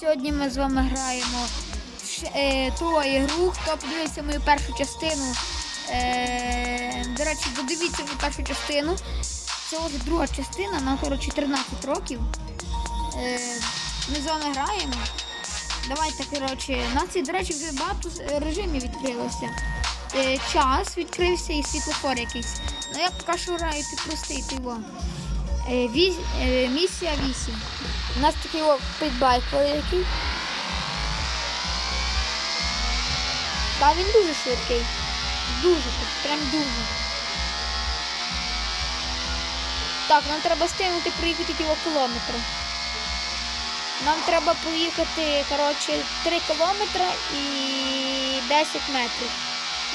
Сьогодні ми з вами граємо е, ту ігру. Хто подивився мою першу частину. Е, до речі, додивіться мою першу частину. Це вже друга частина, нам коротше 13 років. Е, ми з вами граємо. Давайте, коротше, у нас, до речі, вже багато режимів відкрилося. Час відкрився і світлофор якийсь. Ну я поки що граю ти простий віс, е, місія 8. У нас такий питбайк великий. Та він дуже швидкий. Дуже, прям дуже. Так, нам треба стигнути проїхати кіло кілометри. Нам треба поїхати, коротше, 3 кілометри і 10 метрів.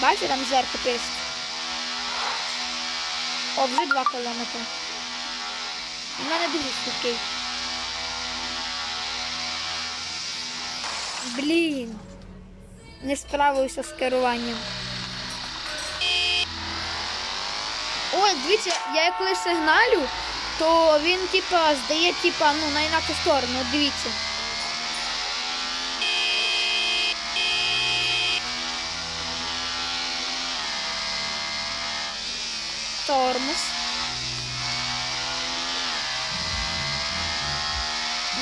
Бачите, там зверху пишуть. О, вже 2 кілометри. У мене дуже швидкий. Блін. Не справився з керуванням. Ой, дивіться, я коли сигналю, то він типа здає типа, ну, на інакшу сторону. Дивіться. Тормоз.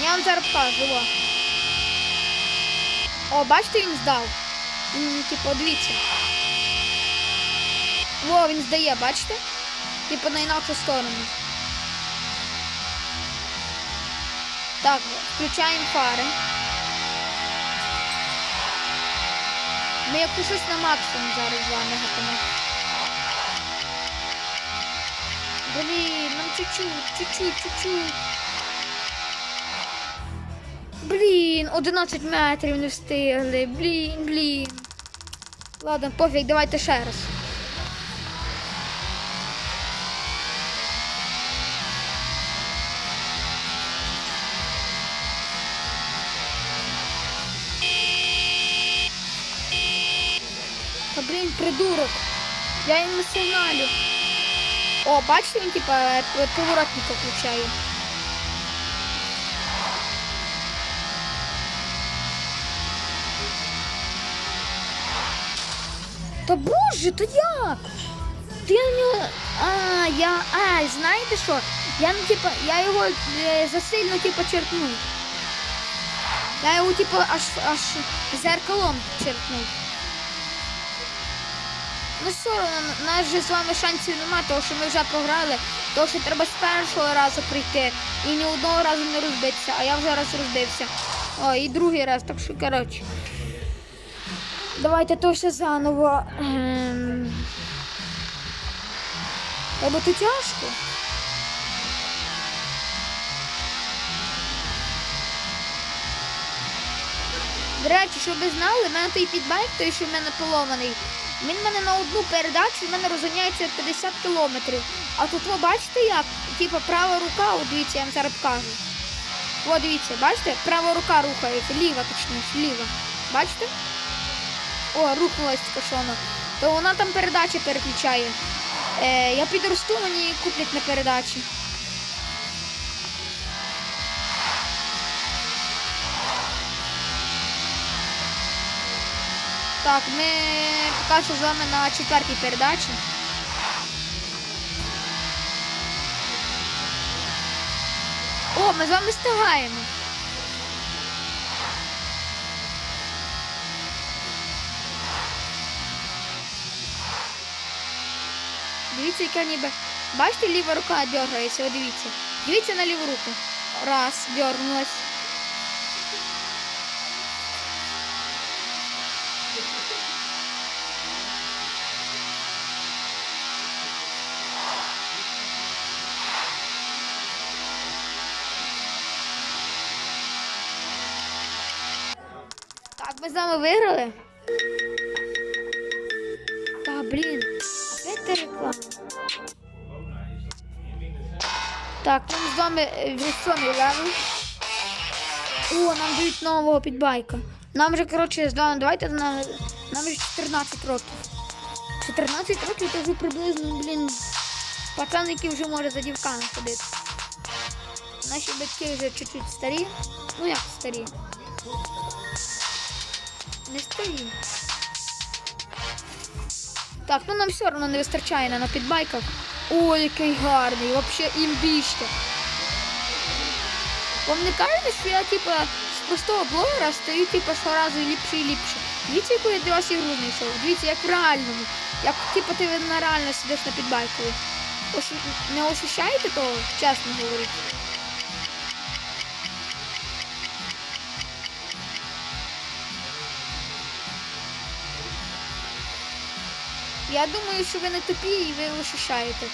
Я вам зараз покажу. О, бачите, він здав. Він, типу, дивіться. О, він здає, бачите? Типу на інакшу сторону. Так, включаємо фари. Ми як щось на максимум зараз з вами гатимо. Блін, нам чуть-чуть, чуть-чуть, чуть-чуть. Блін, 11 метрів не встигли. Блін, блін. Ладно, пофіг, давайте ще раз. Блін, придурок. Я йому сигналю. О, бачите, він типа е, поворотника включає. Та боже, то як? Ти нього. А, я. А, знаєте що? Я ну, типа, я його е, засильно типа черкнув. Я його типа аж аж зеркалом черкнув. Ну все у нас же з вами шансів нема, тому що ми вже програли, тому що треба з першого разу прийти і ні одного разу не розбитися, а я вже раз розбився. О, і другий раз, так що коротше. Давайте то все заново. Ем... Або то тяжко. До речі, щоб ви знали, в мене той підбайк, той, що в мене поломаний, він в мене на одну передачу в мене розганяється 50 кілометрів. А тут ви бачите як? Типа права рука, от дивіться, я вам зараз покажу. О, дивіться, бачите? Права рука рухається, ліва точніше, ліва. Бачите? О, рухнулась кошона. То вона там передачі переключає. Е, я підросту, мені куплять на передачі. Так, ми поки з вами на четвертій передачі. О, ми з вами встигаємо. Дивіться, яка ніби. Бачите, ліва рука дергається, о, дивіться. Дивіться на ліву руку. Раз, дернулась. Так, ми з вами виграли. Так, нам з вами е, вже левел. О, нам дають нового підбайка. Нам вже, коротше, з вами, давайте на, нам вже 14 років. 14 років це вже приблизно, блін, пацан, який вже може за дівками ходити. Наші батьки вже чуть-чуть старі. Ну як старі? Не стоїть. Так, ну нам все одно не вистачає на підбайках. Ой, який гарний, взагалі імбіще. Вам не кажете, що я типа з простого блогера стаю типа щоразу ліпше і ліпше. Дивіться, яку я для вас ігру знайшов. Дивіться, як в реальному. Як типа ти на реально сидиш на підбайкові. Оші... Не ощущаєте того, чесно говорити? Я думаю, що ви не тупі і ви ощущаєте.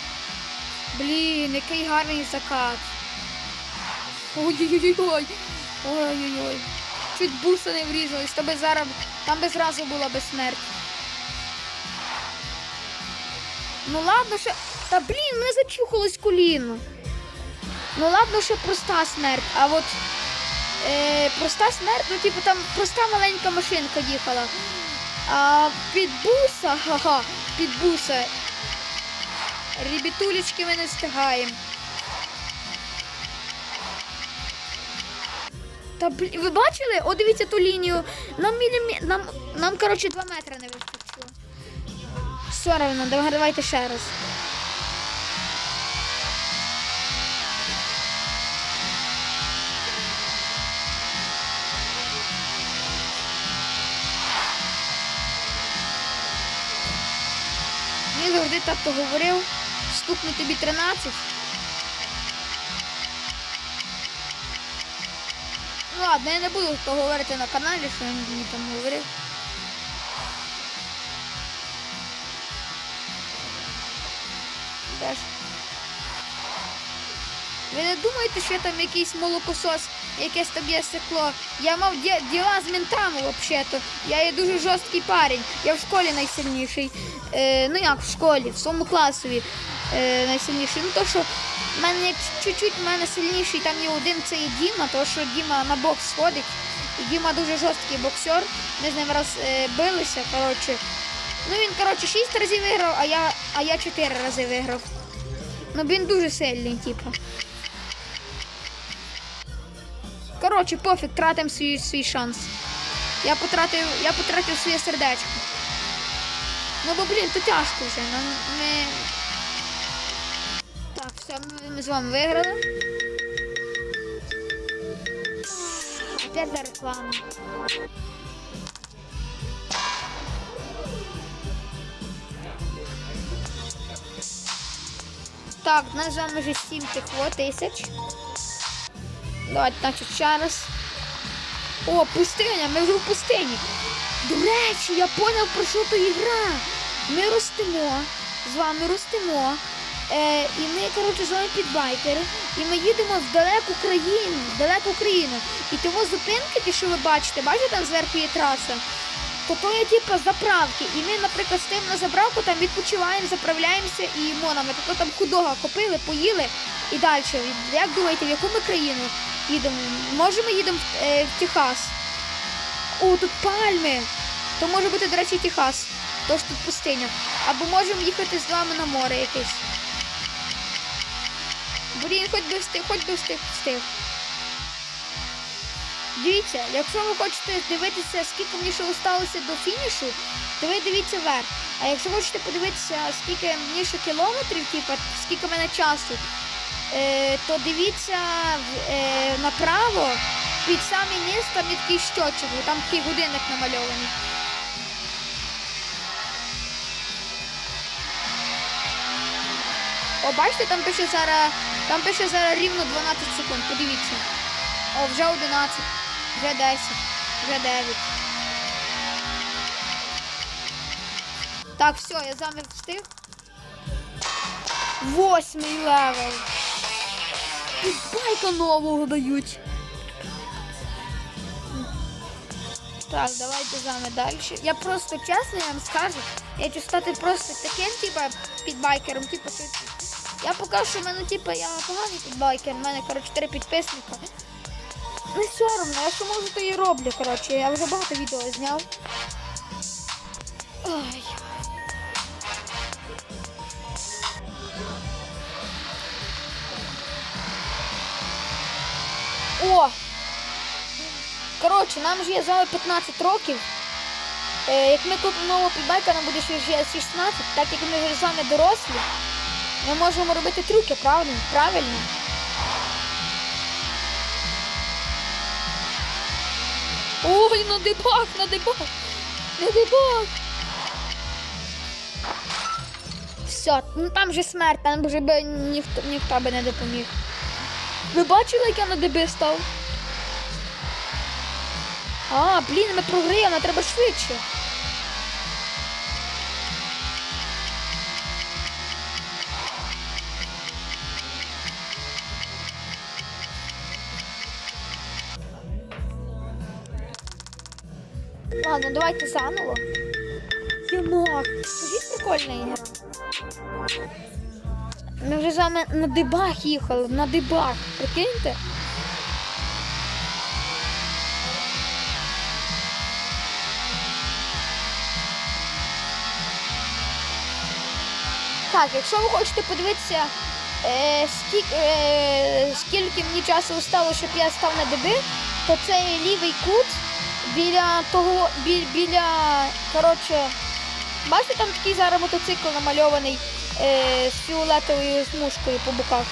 Блін, який гарний закат. Ой-ой-ой. Ой-ой-ой. Чуть буса не врізались, то би зараз там би зразу була би смерть. Ну ладно, ще. Та блін, мене зачухалось коліно. Ну ладно, ще проста смерть, а от е, проста смерть, ну типу там проста маленька машинка їхала. А під буса, ха-ха, під буса. Ребятулечки ми не встигаємо. Та ви бачили? О, дивіться ту лінію. Нам нам, нам, коротше, 2 метри не вистачило. Все равно, давайте ще раз. Мені завжди тато говорив, стукну тобі 13. Ну ладно, я не буду то говорити на каналі, що він мені там говорив. Ви не думаєте, що я там якийсь молокосос, якесь є стекло? Я мав ді- діла з ментами взагалі-то. Я є дуже жорсткий парень. Я в школі найсильніший. Е, ну як в школі, в своєму класові е, найсильніший. Ну то що в мене чуть-чуть мене сильніший, там є один, це є Діма, тому що Діма на бокс ходить. І Діма дуже жорсткий боксер. Ми з ним раз е, билися. Коротше. Ну він, коротше, 6 разів виграв, а я, а я 4 рази виграв. Ну він дуже сильний, типу. Коротше, пофіг, тратимо свій, свій шанс. Я потратив, я потратив своє сердечко. Ну бо блін, то тяжко вже. Ну, ми... Так, все, ми, ми з вами виграли. Опять за рекламу. Так, у нас з вами вже 7 тих тисяч. Давайте, значить, ще раз. О, пустиня, ми вже в пустині. До речі, я поняв, про що то ігра. Ми ростемо, з вами ростемо. Е, і ми, коротше, з вами підбайкери. І ми їдемо в далеку країну, в далеку країну. І тому зупинки, ті, що ви бачите, бачите, там зверху є траса. То то є типу заправки. І ми, наприклад, з тим на заправку там відпочиваємо, заправляємося і їмо нам. Тобто там худога купили, поїли і далі. Як думаєте, в яку ми країну їдемо? Може ми їдемо в, е, в Техас? О, тут пальми. То може бути, до речі, Техас. Тож тут пустиня. Або можемо їхати з вами на море якесь. Блін, хоч би встиг, хоч би встиг, встиг. Дивіться, якщо ви хочете дивитися, скільки мені ще залишилося до фінішу, то ви дивіться вверх. А якщо хочете подивитися, скільки мені ще кілометрів, типу, скільки в мене часу, то дивіться е, направо, під самий низ там є такий щочок, там такий годинник намальований. О, бачите, там пише зараз, там пише зараз рівно 12 секунд. Подивіться. О, вже 11, вже 10, вже 9. Так, все, я з вами встиг. Восьмий левел. І байка нового дають. Так, давайте з вами далі. Я просто чесно я вам скажу, я хочу стати просто таким, типа, підбайкером, що я покажу, що в мене, типу, я поганий підбайкер, в мене, коротше, 4 підписника. Не соромно, я що можу, то і роблю, коротше, я вже багато відео зняв. Ой. О! коротше, нам ж є з вами 15 років. Е, як ми купимо нового підбайка, нам буде ще ще 16, так як ми вже з вами дорослі, ми можемо робити трюки, правда? Правильно? Ой, на дебаг, на дебаг, на дебаг. Все, ну там же смерть, там вже ніхто, ніхто би не допоміг. Ви бачили, як я на ДБ став? А, блін, ми програємо, нам треба швидше. Ладно, давайте заново. Ємак, скажіть прикольна ігра. Ми вже з вами на дебаг їхали, на дебаг. Прикиньте? Так, якщо ви хочете подивитися, е, скільки, е, скільки мені часу стало, щоб я став на ДБ, то це лівий кут біля того, бі, біля, коротше, бачите, там такий зараз мотоцикл намальований з фіолетовою смужкою по боках.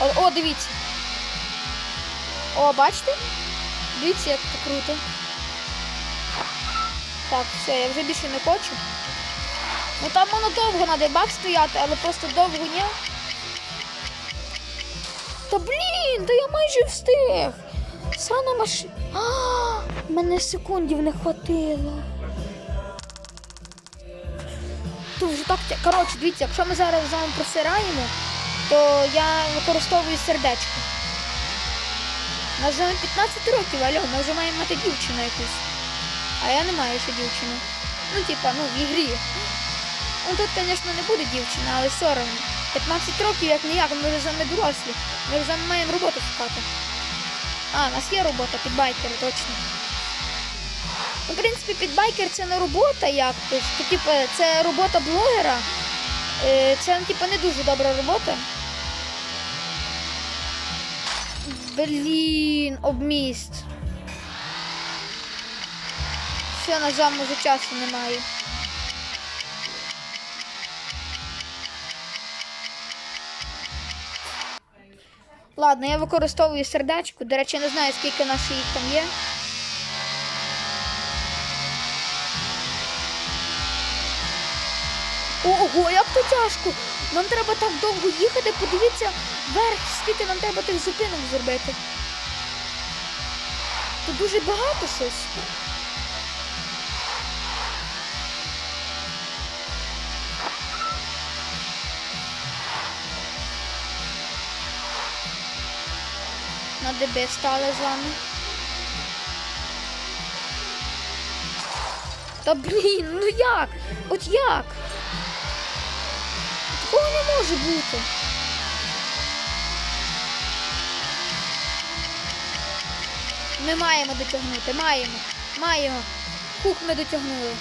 О, о, дивіться. О, бачите? Дивіться, як це круто. Так, все, я вже більше не хочу. Ну там воно довго на дебаг стояти, але просто довго ні. Та блін, та я майже встиг. Сана машина. А, мене секундів не хватило. То вже так. Коротше, дивіться, якщо ми зараз з вами просираємо, то я використовую сердечко. У нас вже 15 років, алло, ми вже маємо мати дівчину якусь. А я не маю ще дівчини. Ну, типа, ну, в ігрі. Ну тут, звісно, не буде дівчина, але все одно. 15 років як ніяк, ми вже вами дорослі. Ми вже маємо роботу шукати. А, у нас є робота, підбайкери, точно. Ну, в принципі, підбайкер це не робота як то типу, це робота блогера. Е, Це типу, не дуже добра робота. Блін, обміст. Все, на жаль, вже часу немає. Ладно, я використовую сердечко. До речі, не знаю, скільки наших їх там є. Ого, як то тяжко! Нам треба так довго їхати, подивіться вверх, скільки нам треба тих зупинок зробити. Тут дуже багато щось. На ДБ стали з вами. Та блін, ну як? От як? Такого не може бути. Ми маємо дотягнути, маємо, маємо. Хух, ми дотягнули.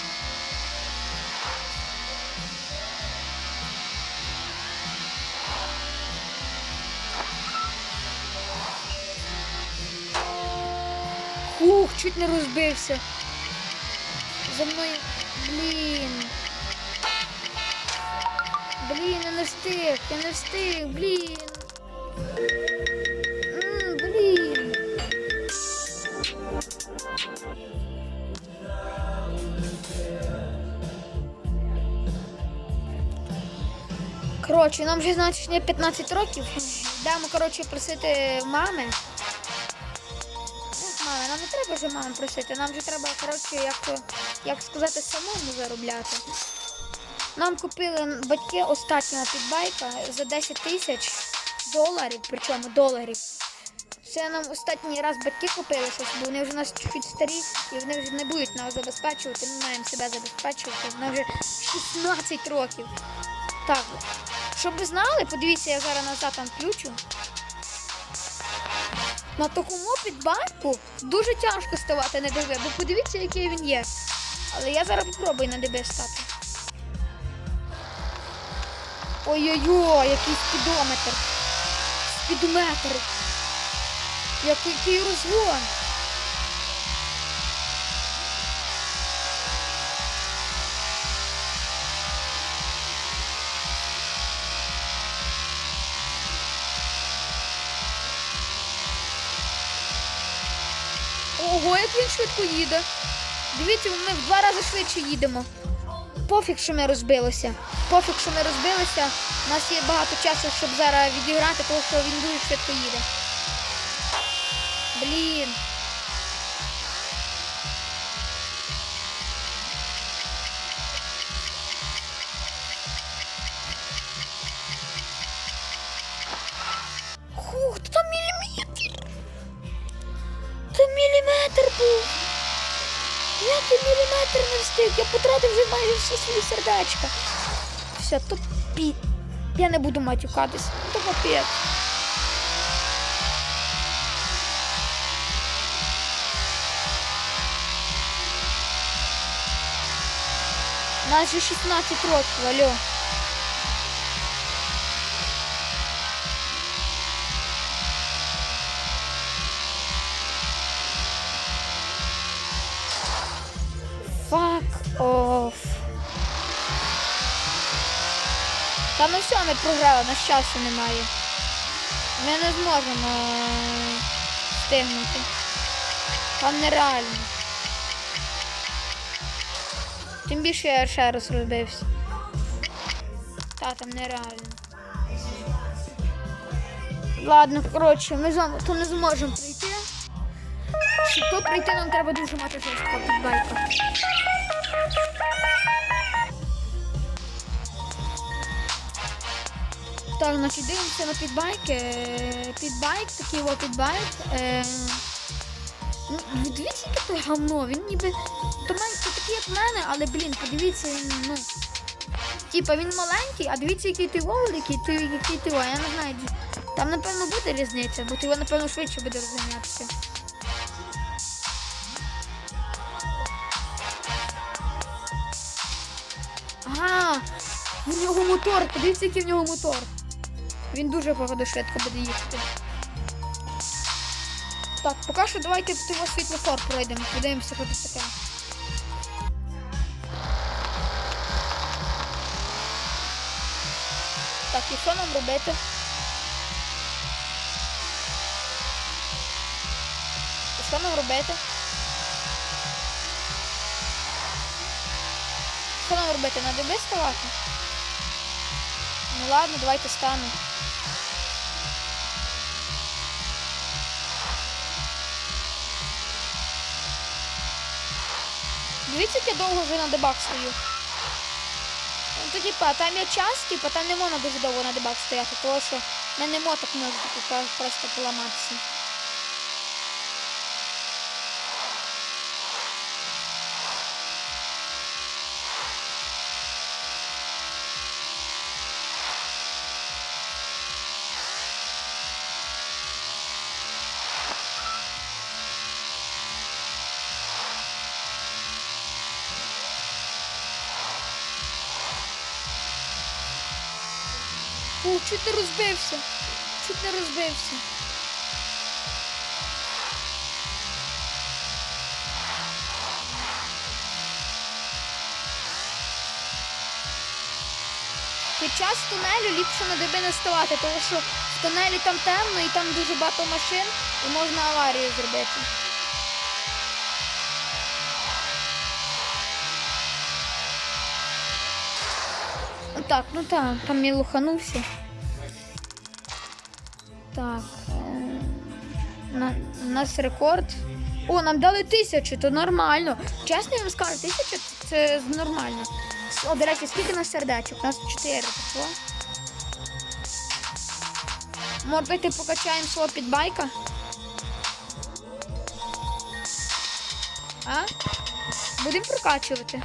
Хух, чуть не розбився. За мною. Блін. Блін, я не встиг, я не встиг, блін. Блін. Коротше, нам вже значить не 15 років. Йдемо, коротше, просити мами. Ну, Мами, нам не треба вже мами просити, нам вже треба, коротше, як, як сказати, самому заробляти. Нам купили батьки останнього підбайка за 10 тисяч доларів, причому доларів. Це нам останній раз батьки купили щось, бо вони вже нас чуть старі і вони вже не будуть нас забезпечувати. Ми маємо себе забезпечувати. Нам вже 16 років. Так, щоб ви знали, подивіться, я зараз назад там включу. На такому підбайку дуже тяжко ставати на ДБ, бо подивіться, який він є. Але я зараз спробую на ДБ стати. Ой-ой-ой, який спідометр. Спідометр. Який розгон. Ого, як він швидко їде. Дивіться, ми в два рази швидше їдемо. Пофіг, що ми розбилися. Пофіг, що ми розбилися. У нас є багато часу, щоб зараз відіграти, тому що він дуже швидко їде. Блін. Всі свої сердечка. Все, то пі. Я не буду матюкатись. То капець. Нас же 16 років, алло. Та ну все, ми програли, на часу немає. Ми не зможемо е, встигнути. Там нереально. Тим більше я ще раз розбився. Та там нереально. Ладно, коротше, ми з вами то не зможемо прийти. Щоб то прийти, нам треба дуже мати жорсткого підбайка. Значить дивимося на підбайки. Е, Підбайк, такий о підбайк. Е, ну, дивіться, яке то говно. Він ніби тоненький такий, як в мене, але блін, подивіться, він, ну. Типа він маленький, а дивіться, який ти великий, ти який ти, о, я не знаю. Там, напевно, буде різниця, бо ти його, напевно, швидше буде розганятися. Ага, в нього мотор, подивіться, який в нього мотор. Він дуже походу швидко буде їхати. Так, поки що давайте в його світлофор пройдемо, подивимося, що тут таке. Так, і що нам робити? І що нам робити? Що нам робити? На диби ставати? Ну ладно, давайте станемо. Дивіться, як я довго вже на дебах стою. Ну, то, типа, там є час, типа, там не можна дуже довго на дебах стояти, тому що в мене так типу, просто поламатися. Фу, чуть не розбився. Чуть. Під час тунелю ліпше на диби не ставати, тому що в тунелі там темно і там дуже багато машин і можна аварію зробити. Так, ну так, там я луханувся. Так. На, нас рекорд. О, нам дали тисячу, то нормально. Чесно я вам скажу, тисяча це нормально. О, до речі, скільки нас сердечок? У нас чотири пішло. Може бути, покачаємо свого підбайка? А? Будемо прокачувати.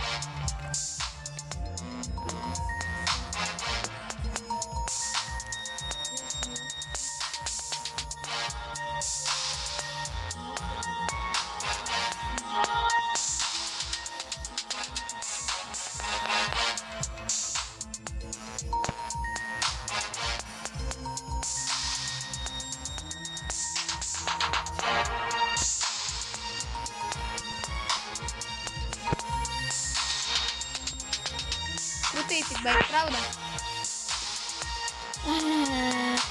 Правда?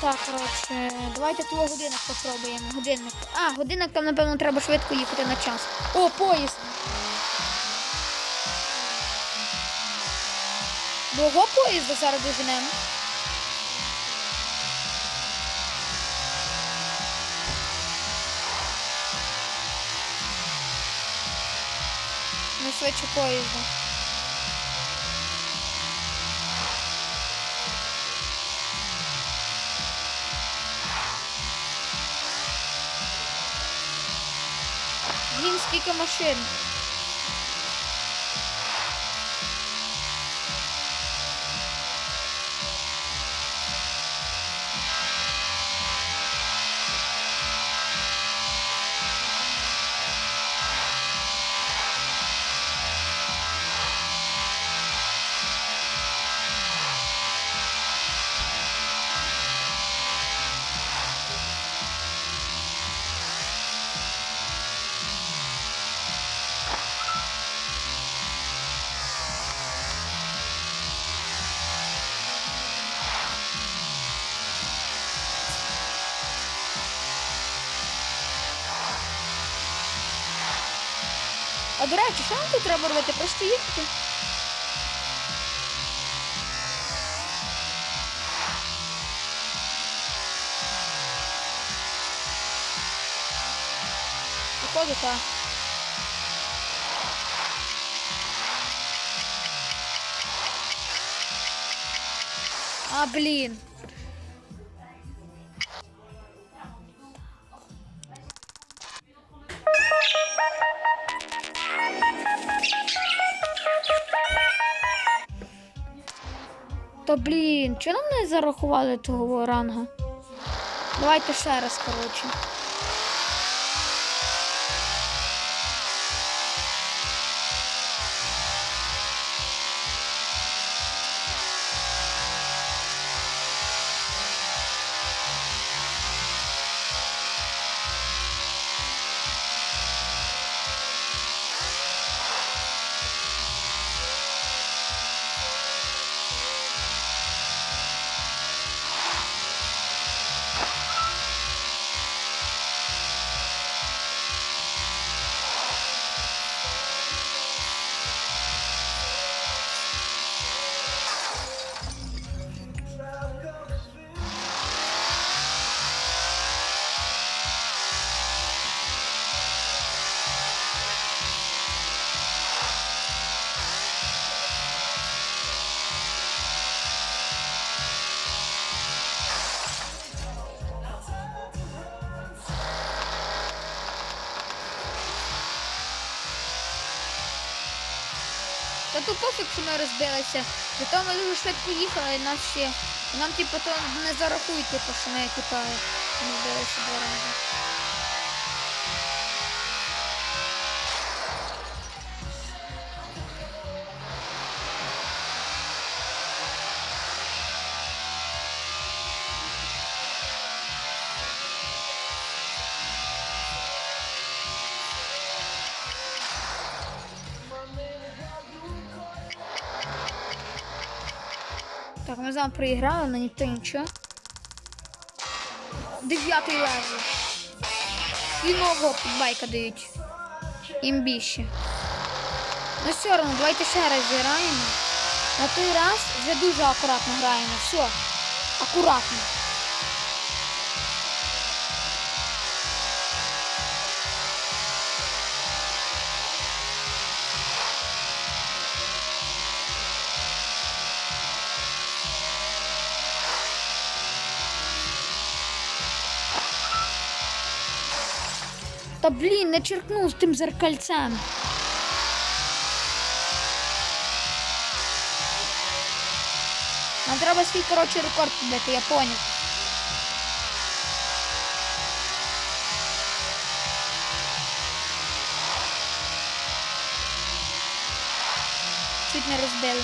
Так, коротше, давайте твого годинник попробуємо. Годинник. А, годинник там, напевно, треба швидко їхати на час. О, поїзд! До поїзда зараз доженемо. Не швидше поїзда. Блін, скільки машин. до речі, що нам тут треба робити? Просто їхати. Походу, так. А, блін. Зарахували того ранга? Давайте ще раз, коротше. Пофіг, що ми розбилися. Зато ми дуже швидко їхали, і нас ще. Нам типу то не зарахують, типу, що ми типу, розбилися два рази. Так, ми з вами проіграли, але ніхто нічого. Дев'ятий левел. І нового підбайка дають. Імбіще. Ну все одно, давайте ще раз зіграємо. На той раз вже дуже акуратно граємо. Все. Акуратно. Та блін, не черкнув з тим зеркальцем. Нам треба свій коротше рекорд побити, я поняв. Чуть не розбили.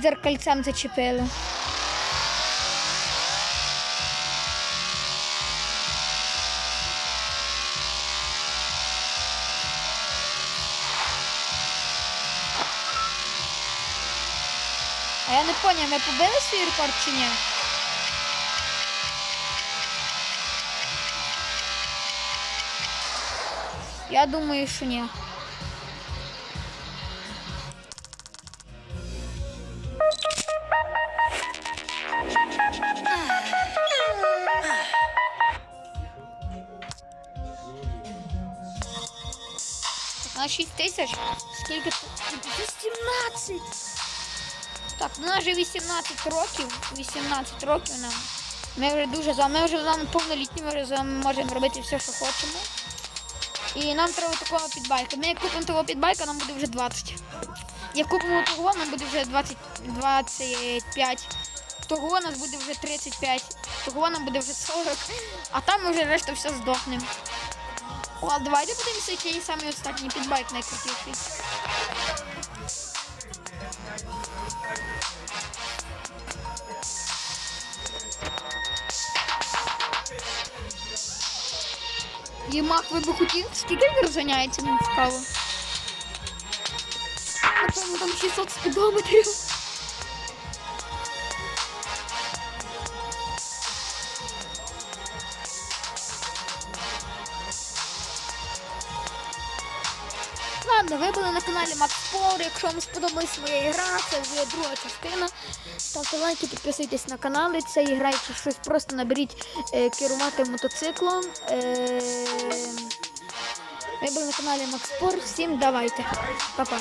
Опять дзеркальцем зачепили. А я не поняв, ми побили свій рекорд чи ні? Я думаю, що ні. Тисяч? Скільки тут? 18! Так, у нас вже 18 років. 18 років нам. Ми вже дуже за ми вже з повнолітні, ми вже з вами можемо робити все, що хочемо. І нам треба такого підбайка. Ми як купимо того підбайка, нам буде вже 20. Як купимо того, нам буде вже 20, 25. Того нас буде вже 35. Того нам буде вже 40. А там ми вже решта все здохнемо. О, давайте подивимося, який самий останній підбайк найкрутіший. Ємах вибухотів, скільки він розганяється, мені цікаво. Напевно, там 600 спідометрів. Якщо вам сподобалась моя гра, це вже друга частина. Ставте лайки, підписуйтесь на канал. Це ігра, якщо щось просто наберіть е, керувати мотоциклом. Е, ми були на каналі Макспор. Всім давайте. Па-па.